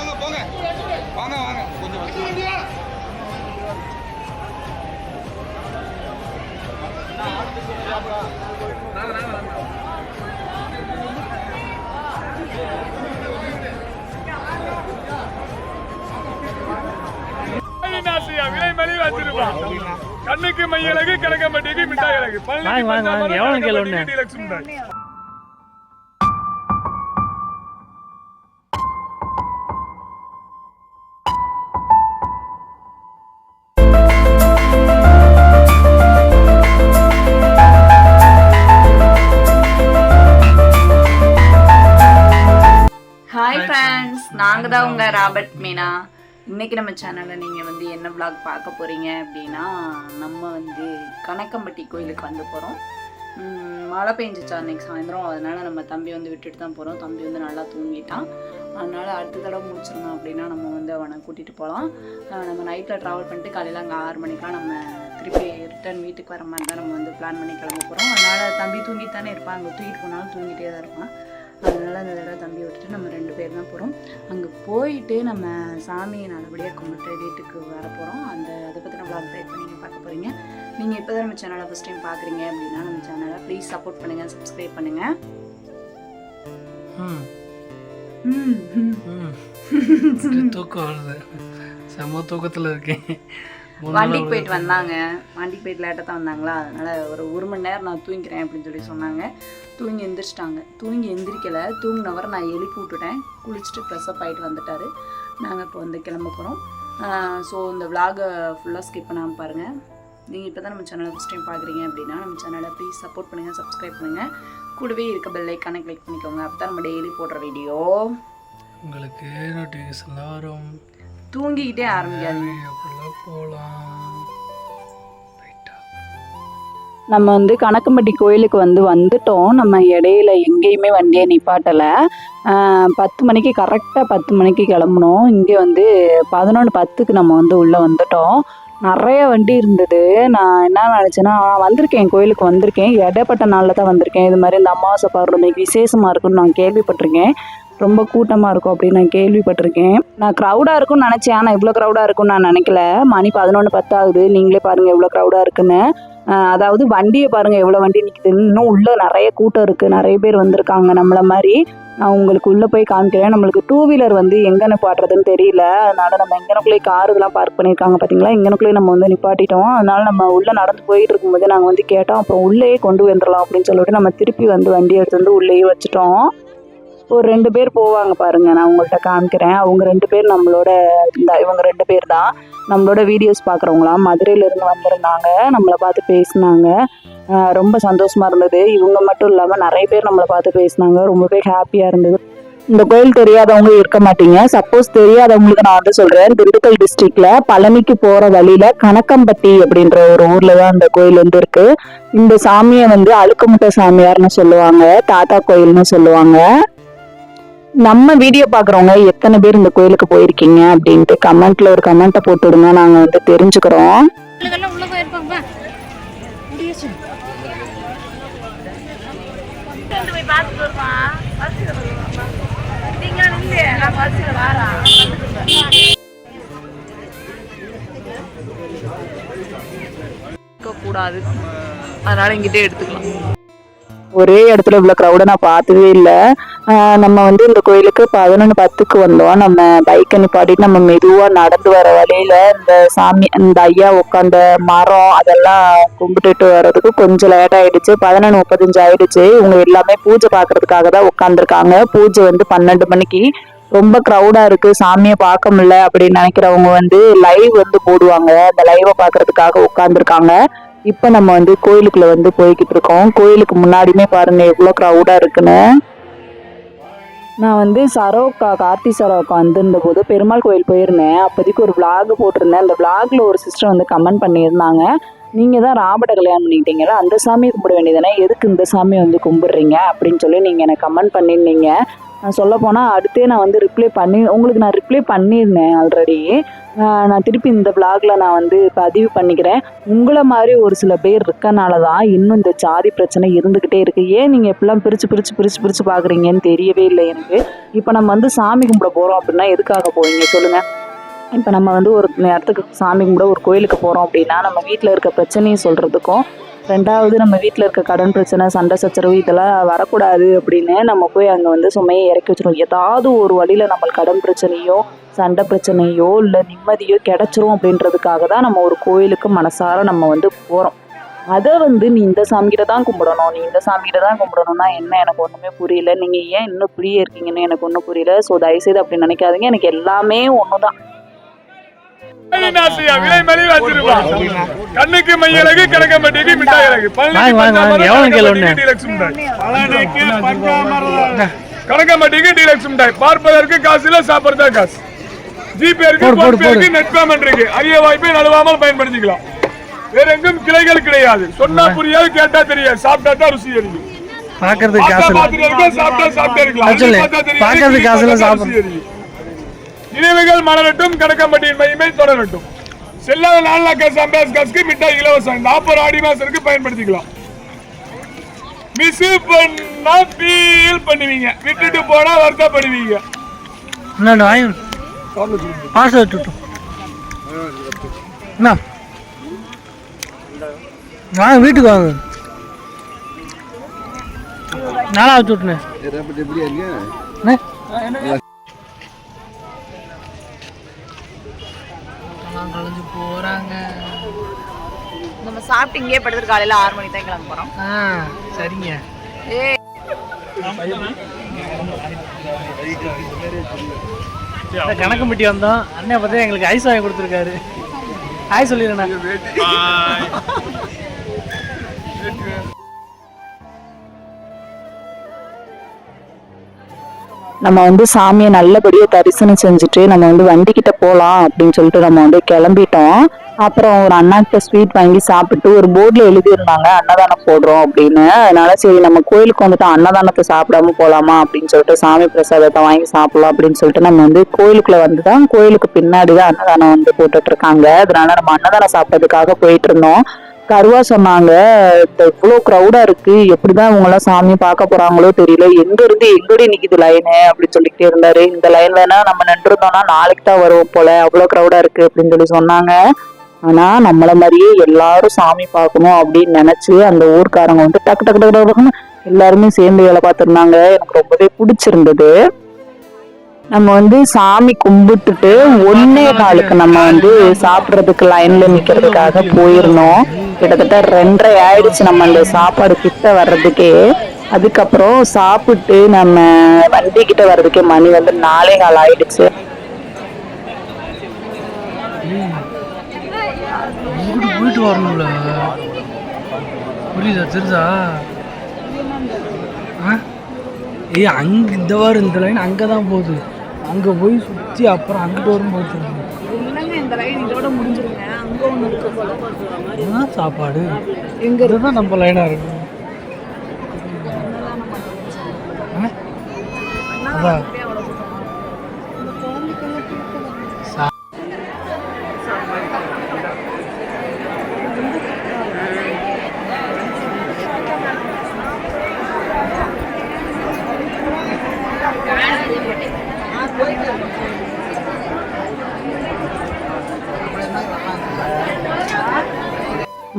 போங்க போங்க. வாங்க வாங்க. கொஞ்சம் கண்ணுக்கு மையழகு கணக்கம்பட்டிக்கு மிட்டாய் அழகு. வாங்க, வாங்க, நாங்கள் தான் உங்கள் ராபர்ட் மீனா? இன்னைக்கு நம்ம சேனலில் நீங்கள் வந்து என்ன vlog பார்க்க போகிறீங்க அப்படின்னா நம்ம வந்து கணக்கம்பட்டி கோயிலுக்கு வந்து போகிறோம் மழை பெஞ்சிச்சா அன்னைக்கு சாயந்தரம். அதனால நம்ம தம்பி வந்து விட்டுட்டு தான் போகிறோம் தம்பி வந்து நல்லா தூங்கிட்டான். அதனால அடுத்த தடவை முடிச்சிருந்தோம் அப்படின்னா நம்ம வந்து அவனை கூட்டிகிட்டு போகலாம் நம்ம நைட்டில் ட்ராவல் பண்ணிட்டு காலையில் அங்கே ஆறு மணிக்கெலாம் நம்ம திருப்பி ரிட்டர்ன் வீட்டுக்கு வர மாதிரி தான் நம்ம வந்து பிளான் பண்ணி கிளம்ப போகிறோம் அதனால் தம்பி தூங்கிட்டு தானே இருப்பான். அங்கே தூக்கிட்டு போனாலும் தூங்கிட்டே தான் இருப்பான். அதனால அந்த தடவை தம்பி விட்டுட்டு நம்ம ரெண்டு பேர் தான் போகிறோம் அங்கே போயிட்டு நம்ம சாமியை நல்லபடியாக கும்பிட்டு வீட்டுக்கு வர போகிறோம் அந்த அதை பற்றின vlog தான் இப்போ நீங்கள் பார்க்க போகிறீங்க நீங்கள் இப்போ தான் நம்ம சேனலை ஃபஸ்ட் டைம் பார்க்குறீங்க அப்படின்னா நம்ம சேனலை ப்ளீஸ் சப்போர்ட் பண்ணுங்கள் சப்ஸ்கிரைப் பண்ணுங்கள். தூக்கம் வருது. செம்ம தூக்கத்தில் இருக்கேன். வண்டிக்கு போயிட்டு வந்தாங்க. வண்டிக்கு போயிட்டு லேட்டாக தான் வந்தாங்களா? அதனால் ஒரு ஒரு மணி நேரம் நான் தூங்கிக்கிறேன் அப்படின்னு சொல்லி சொன்னாங்க. தூங்கி எந்திரிச்சிட்டாங்க. தூங்கி எந்திரிக்கலை. தூங்கினவரை நான் எழுப்பி விட்டுட்டேன். குளிச்சுட்டு ப்ரெஸ்அப் ஆகிட்டு வந்துட்டாரு. நாங்கள் இப்போ வந்து கிளம்ப போகிறோம் ஸோ இந்த விலாகை ஃபுல்லாக ஸ்கிப் பண்ணாமல் பாருங்கள் நீங்கள் இப்போ தான் நம்ம சேனலை ஃபஸ்ட் டைம் பார்க்குறீங்க அப்படின்னா நம்ம சேனலை ப்ளீஸ் சப்போர்ட் பண்ணுங்கள் சப்ஸ்கிரைப் பண்ணுங்கள் கூடவே இருக்க பெல் ஐக்கானை கிளிக் பண்ணிக்கோங்க. அப்போ தான் நம்ம டெய்லி போடுற வீடியோ உங்களுக்கு நோட்டிஃபிகேஷன்லாம் வரும். தூங்கிக்கிட்டே ஆரம்பிக்காதீங்க. நம்ம வந்து கணக்கம்பட்டி கோயிலுக்கு வந்து வந்துட்டோம். நம்ம இடையில எங்கேயுமே வண்டியை நிப்பாட்டலை. பத்து மணிக்கு கரெக்டாக பத்து மணிக்கு கிளம்புனோம். இங்கே வந்து பதினொன்று பத்துக்கு நம்ம வந்து உள்ளே வந்துட்டோம். நிறைய வண்டி இருந்தது. நான் என்ன நினச்சேன்னா நான் வந்திருக்கேன் கோயிலுக்கு வந்திருக்கேன். இடைப்பட்ட நாளில் தான் வந்திருக்கேன். இது மாதிரி இந்த அமாவாசை பௌர்ணமிக்கு விசேஷமாக இருக்குன்னு நான் கேள்விப்பட்டிருக்கேன். ரொம்ப கூட்டமாக இருக்கும் அப்படின்னு நான் கேள்விப்பட்டிருக்கேன். நான் க்ரௌடாக இருக்கும்னு நினச்சேன். ஆனால் இவ்வளோ க்ரௌடாக இருக்கும்னு நான் நினைக்கல. மணி பதினொன்று பத்தாகுது. நீங்களே பாருங்கள் எவ்வளோ க்ரௌடாக இருக்குன்னு. அதாவது வண்டியை பாருங்கள் எவ்வளோ வண்டி நிற்குது இன்னும் உள்ளே நிறைய கூட்டம் இருக்குது நிறைய பேர் வந்திருக்காங்க நம்மளை மாதிரி. நான் உங்களுக்கு உள்ளே போய் காமிக்கிறேன். நம்மளுக்கு டூ வீலர் வந்து எங்கே நிப்பாட்டுறதுன்னு தெரியல. அதனால நம்ம எங்கனக்குள்ளே கார் இதெல்லாம் பார்க் பண்ணியிருக்காங்க பார்த்தீங்களா எங்கனக்குள்ளே நம்ம வந்து நிப்பாட்டிட்டோம். அதனால நம்ம உள்ளே நடந்து போயிட்டு இருக்கும்போது நாங்கள் வந்து கேட்டோம். அப்புறம் உள்ளேயே கொண்டு வந்துடலாம் அப்படின்னு சொல்லிட்டு நம்ம திருப்பி வந்து வண்டி எடுத்து வந்து உள்ளேயே வச்சுட்டோம். ஒரு ரெண்டு பேர் போவாங்க பாருங்க. நான் உங்கள்கிட்ட காமிக்கிறேன். அவங்க ரெண்டு பேர் நம்மளோட இந்த இவங்க ரெண்டு பேர் தான் நம்மளோட வீடியோஸ் பார்க்குறவங்களாம் மதுரையிலேருந்து வந்திருந்தாங்க. நம்மளை பார்த்து பேசினாங்க. ரொம்ப சந்தோஷமா இருந்தது. இவங்க மட்டும் இல்லாமல் நிறைய பேர் நம்மளை பார்த்து பேசினாங்க. ரொம்பவே ஹாப்பியாக இருந்தது. இந்த கோயில் தெரியாதவங்க இருக்க மாட்டீங்க. சப்போஸ் தெரியாதவங்களுக்கு நான் வந்து சொல்றேன். திண்டுக்கல் டிஸ்ட்ரிக்ட்ல பழனிக்கு போற வழியில கணக்கம்பட்டி அப்படின்ற ஒரு ஊர்ல தான் இந்த கோயில் வந்து இருக்கு. இந்த சாமியை வந்து அழுக்குமுட்டை சாமியார்னு சொல்லுவாங்க. தாத்தா கோயில்னு சொல்லுவாங்க. நம்ம வீடியோ பாக்குறவங்க எத்தனை பேர் இந்த கோயிலுக்கு போயிருக்கீங்க அப்படின்ட்டு கமெண்ட்ல ஒரு கமெண்ட்டை போட்டு விடுங்க நாங்க வந்து தெரிஞ்சுக்கிறோம். கூடாது அதனால இங்கிட்டே எடுத்துக்கலாம். ஒரே இடத்துல இவ்வளோ க்ரௌடை நான் பார்த்ததே இல்லை. நம்ம வந்து இந்த கோயிலுக்கு பதினொன்று பத்துக்கு வந்தோம். நம்ம பைக்கை நிப்பாட்டிட்டு நம்ம மெதுவாக நடந்து வர வழியில இந்த சாமி இந்த ஐயா உட்காந்த மரம் அதெல்லாம் கும்பிட்டுட்டு வர்றதுக்கு கொஞ்சம் லேட் ஆயிடுச்சு. பதினொன்று முப்பத்தஞ்சு ஆயிடுச்சு. இவங்க எல்லாமே பூஜை பார்க்கறதுக்காக தான் உட்காந்துருக்காங்க பூஜை வந்து பன்னெண்டு மணிக்கு. ரொம்ப க்ரௌடா இருக்கு. சாமியை பார்க்க முடியல அப்படின்னு நினைக்கிறவங்க வந்து லைவ் வந்து போடுவாங்க. அந்த லைவை பார்க்கறதுக்காக உட்காந்துருக்காங்க இப்போ நம்ம வந்து கோயிலுக்குள்ள வந்து போய்கிட்டு இருக்கோம். கோயிலுக்கு முன்னாடியுமே பாருங்க எவ்வளோ க்ரௌடா இருக்குன்னு. நான் வந்து சரோக்கா கார்த்தி சரோக்கா வந்திருந்த போது பெருமாள் கோயில் போயிருந்தேன். அப்போதைக்கு ஒரு விளாக் போட்டிருந்தேன். அந்த vlogல ஒரு சிஸ்டர் வந்து கமெண்ட் பண்ணியிருந்தாங்க. நீங்கள் தான் ராபட கல்யாணம் பண்ணிக்கிட்டீங்களா அந்த சாமியை கும்பிட வேண்டியதானே எதுக்கு இந்த சாமியை வந்து கும்பிடுறீங்க? அப்படின்னு சொல்லி நீங்கள் எனக்கு கமெண்ட் பண்ணியிருந்தீங்க. நான் சொல்ல போனால் அடுத்தே நான் வந்து ரிப்ளை பண்ணி உங்களுக்கு நான் ரிப்ளை பண்ணியிருந்தேன் ஆல்ரெடி நான் திருப்பி இந்த விளாகில் நான் வந்து பதிவு பண்ணிக்கிறேன். உங்களை மாதிரி ஒரு சில பேர் இருக்கனால தான் இன்னும் இந்த ஜாதி பிரச்சனை இருந்துக்கிட்டே இருக்குது ஏன் நீங்கள் எப்படிலாம் பிரித்து பிரித்து பிரித்து பிரித்து பார்க்குறீங்கன்னு தெரியவே இல்லை எனக்கு. இப்போ நம்ம வந்து சாமி கும்பிட போகிறோம் அப்படின்னா எதுக்காக போவீங்க? சொல்லுங்கள் இப்போ நம்ம வந்து ஒரு இடத்துக்கு சாமி கும்பிட ஒரு கோயிலுக்கு போகிறோம் அப்படின்னா நம்ம வீட்டில் இருக்க பிரச்சனையை சொல்கிறதுக்கும் ரெண்டாவது நம்ம வீட்டில் இருக்க கடன் பிரச்சனை சண்டை சச்சரவு இதெல்லாம் வரக்கூடாது அப்படின்னு நம்ம போய் அங்கே வந்து சுமையை இறக்கி வச்சிருவோம். ஏதாவது ஒரு வழியில் நம்ம கடன் பிரச்சனையோ சண்டை பிரச்சனையோ இல்லை நிம்மதியோ கிடச்சிரும் அப்படின்றதுக்காக தான் நம்ம ஒரு கோயிலுக்கு மனசார நம்ம வந்து போகிறோம் அதை வந்து நீ இந்த சாமிகிட்ட தான் கும்பிடணும். நீ இந்த சாமிகிட்ட தான் கும்பிடணும்னா என்ன? எனக்கு ஒன்றுமே புரியல. நீங்கள் ஏன் இன்னும் இப்படியே இருக்கீங்கன்னு எனக்கு ஒன்றும் புரியல. ஸோ தயவுசெய்து அப்படி நினைக்காதீங்க. எனக்கு எல்லாமே ஒன்று தான் கிலோ ஒண்ணு? டீலக்ஸ் மிட்டாய் கணக்கம்பட்டிக்கு டீலக்ஸ் மிட்டாய் பார்ப்பதற்கு காசு இல்ல சாப்பிடுறதா காசு. ஜிபே இருக்கு நெட் பேமெண்ட் இருக்கு. அரிய வாய்ப்பை நழுவாமல் பயன்படுத்திக்கலாம். வேற எங்கும் கிளைகள் கிடையாது. சொன்னா புரியாது கேட்டா தெரியாது. சாப்பிட்டா தான் ருசி தெரியும். பார்த்தா காசு சாப்பிட்டா சாப்பிட்டே இருக்கலாம். அது சொல்லு. அள்ளி நினைவுகள் மலரட்டும் கணக்கம்பட்டியின் மகிமை தொடரட்டும். செல்லாத நாலு லட்சம் மிட்டாய் இலவசம். நாற்பது ஆடி மாசத்துக்கு பயன்படுத்திக்கலாம். மிஸ் பண்ணா ஃபீல் பண்ணுவீங்க. விட்டுட்டு போனா வருத்தப்படுவீங்க. பாச வச்சுட்டோம் என்ன? வாங்க வீட்டுக்கு வாங்க. நாளா வச்சு சாப்பிட்டு இங்கே படுத்துட்டு காலையில ஆறு மணிக்கு தான் கிளம்ப போறோம். ஆ சரிங்க. கணக்கம்பட்டி வந்தோம். அண்ணன் பார்த்தா எங்களுக்கு ஐஸ் வாங்கி கொடுத்துருக்காரு. ஹாய் சொல்லிடுறேண்ணா. நம்ம வந்து சாமியை நல்லபடியாக தரிசனம் செஞ்சுட்டு நம்ம வந்து வண்டிக்கிட்ட போகலாம் அப்படின்னு சொல்லிட்டு நம்ம வந்து கிளம்பிட்டோம். அப்புறம் ஒரு அண்ணாக்கிட்ட ஸ்வீட் வாங்கி சாப்பிட்டு ஒரு போர்டில் எழுதியிருந்தாங்க அன்னதானம் போடுறோம் அப்படின்னு. அதனால சரி நம்ம கோயிலுக்கு வந்துட்டு அன்னதானத்தை சாப்பிடாம போகலாமா அப்படின்னு சொல்லிட்டு சாமி பிரசாதத்தை வாங்கி சாப்பிடலாம் அப்படின்னு சொல்லிட்டு நம்ம வந்து கோயிலுக்குள்ள வந்து தான் கோயிலுக்கு பின்னாடி தான் அன்னதானம் வந்து போட்டுட்டு இருக்காங்க அதனால நம்ம அன்னதானம் சாப்பிட்றதுக்காக போயிட்டு இருந்தோம் கருவா சொன்னாங்க இந்த இவ்வளோ க்ரௌடா இருக்கு எப்படிதான் இவங்க எல்லாம் சாமி பார்க்க போறாங்களோ தெரியல எங்க இருந்து எங்கடி நிக்குது லைனு அப்படின்னு சொல்லிக்கிட்டே இருந்தாரு. இந்த லைன்லனா நம்ம நின்றுருந்தோம்னா நாளைக்கு தான் வருவோம் போல அவ்வளோ க்ரௌடா இருக்கு அப்படின்னு சொல்லி சொன்னாங்க. ஆனா நம்மள மாதிரியே எல்லாரும் சாமி பார்க்கணும் அப்படின்னு நினைச்சு அந்த ஊர்க்காரங்க வந்து டக்கு டக்கு டக்கு டக்குன்னு எல்லாருமே சேர்ந்து வேலை பார்த்துருந்தாங்க. எனக்கு ரொம்பவே பிடிச்சிருந்தது. நம்ம வந்து சாமி கும்பிட்டுட்டு ஒன்னே நாளுக்கு நம்ம வந்து சாப்பிட்றதுக்கு லைன்ல நிக்கிறதுக்காக போயிருந்தோம். கிட்டத்தட்ட ரெண்டரை ஆயிடுச்சு நம்ம அந்த சாப்பாடு கிட்ட வர்றதுக்கே. அதுக்கப்புறம் சாப்பிட்டு நம்ம வண்டி கிட்ட வர்றதுக்கே மணி வந்து நாலே நாள் ஆயிடுச்சு. இங்கிட்டு போயிட்டு வரணும்ல. புரியுதா தெரியுதா? ஆ? ஏய் அங்கே இந்த வாரம் இந்த லைன் அங்கே தான் போகுது. அங்கே போய் சுற்றி அப்புறம் அங்கிட்டு வரும் போகுது சாப்பாடு? எங்கே தான் நம்ம லைனாக இருக்கும்? அதான்.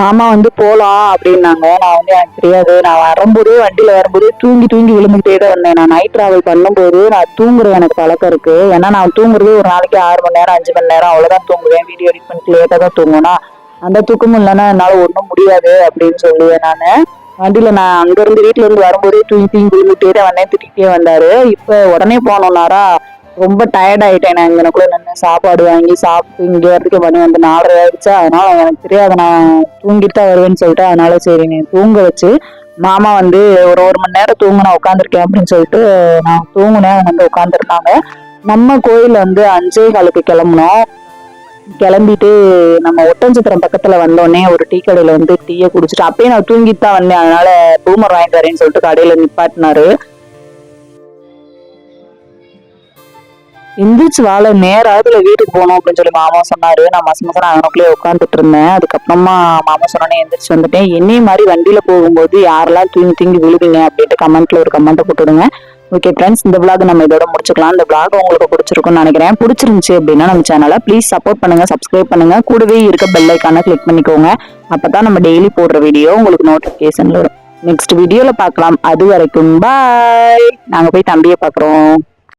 மாமா வந்து போலாம் அப்படின்னாங்க. நான் வந்து எனக்கு தெரியாது. நான் வரும்போதே வண்டியில வரும்போதே தூங்கி தூங்கி விழுந்துகிட்டே தான் வந்தேன் நான் நைட் டிராவல் பண்ணும்போது நான் தூங்குறது எனக்கு பழக்கம் இருக்கு. ஏன்னா நான் தூங்குறது ஒரு நாளைக்கு ஆறு மணி நேரம் அஞ்சு மணி நேரம் அவ்வளவுதான் தூங்குவேன். வீடியோ எடிட் பண்ணிட்டு லேட்டாக தான் தூங்குனா அந்த தூக்கமும் இல்லைன்னா என்னால ஒன்றும் முடியாது அப்படின்னு சொல்லுவேன் நான். வண்டியில நான் அங்க இருந்து வீட்டுல இருந்து வரும்போதே தூங்கி தூங்கி விழுந்துட்டே தான் வந்தேன். திட்டிகிட்டே வந்தாரு. இப்ப உடனே போனோம்னாரா ரொம்ப டயர்ட் ஆயிட்டேன். நான் இங்கனக்குள்ள நின்று சாப்பாடு வாங்கி சாப்பிட்டு இங்கே வரதுக்கு மணி வந்து நாலரை ஆயிடுச்சு. அதனால எனக்கு தெரியாது. நான் தூங்கிட்டு தான் வருவேன்னு சொல்லிட்டு அதனால சரி நீ தூங்க வச்சு மாமா வந்து ஒரு ஒரு மணி நேரம் தூங்க நான் உட்காந்துருக்கேன் அப்படின்னு சொல்லிட்டு நான் தூங்குனேன். அவங்க வந்து உட்காந்துருந்தாங்க நம்ம கோயில் வந்து அஞ்சே காலுக்கு கிளம்புனோம். கிளம்பிட்டு நம்ம ஒட்டஞ்சத்திரம் பக்கத்துல வந்தோடனே ஒரு டீ கடையில வந்து டீயை குடிச்சிட்டு அப்பயே நான் தூங்கிட்டு தான் வந்தேன். அதனால பூமர் வாங்கிட்டு வரேன்னு சொல்லிட்டு கடையில நிப்பாட்டினாரு. எந்திரிச்சு வாழ நேராதுல வீட்டுக்கு போகணும் அப்படின்னு சொல்லி மாமா சொன்னாரு. நான் மாசம் கூட அங்கனக்குள்ளே உட்காந்துட்டு இருந்தேன். அதுக்கப்புறமா மாமா சொன்னோன்னே எந்திரிச்சு வந்துட்டேன். என்னைய மாதிரி வண்டியில போகும்போது யாரெல்லாம் தூங்கி தூங்கி விழுவீங்க அப்படின்ட்டு கமெண்ட்ல ஒரு கமெண்ட்டை போட்டுடுங்க. ஓகே ஃப்ரெண்ட்ஸ் இந்த vlog நம்ம இதோட முடிச்சுக்கலாம். இந்த vlog உங்களுக்கு பிடிச்சிருக்கும்னு நினைக்கிறேன். பிடிச்சிருந்துச்சு அப்படின்னா நம்ம சேனலை ப்ளீஸ் சப்போர்ட் பண்ணுங்க சப்ஸ்கிரைப் பண்ணுங்க. கூடவே இருக்க பெல் ஐக்கான கிளிக் பண்ணிக்கோங்க. அப்பதான் நம்ம டெய்லி போடுற வீடியோ உங்களுக்கு நோட்டிஃபிகேஷன்ல வரும். நெக்ஸ்ட் வீடியோல பார்க்கலாம். அது வரைக்கும் பாய் நாங்க போய் தம்பியை பார்க்குறோம்.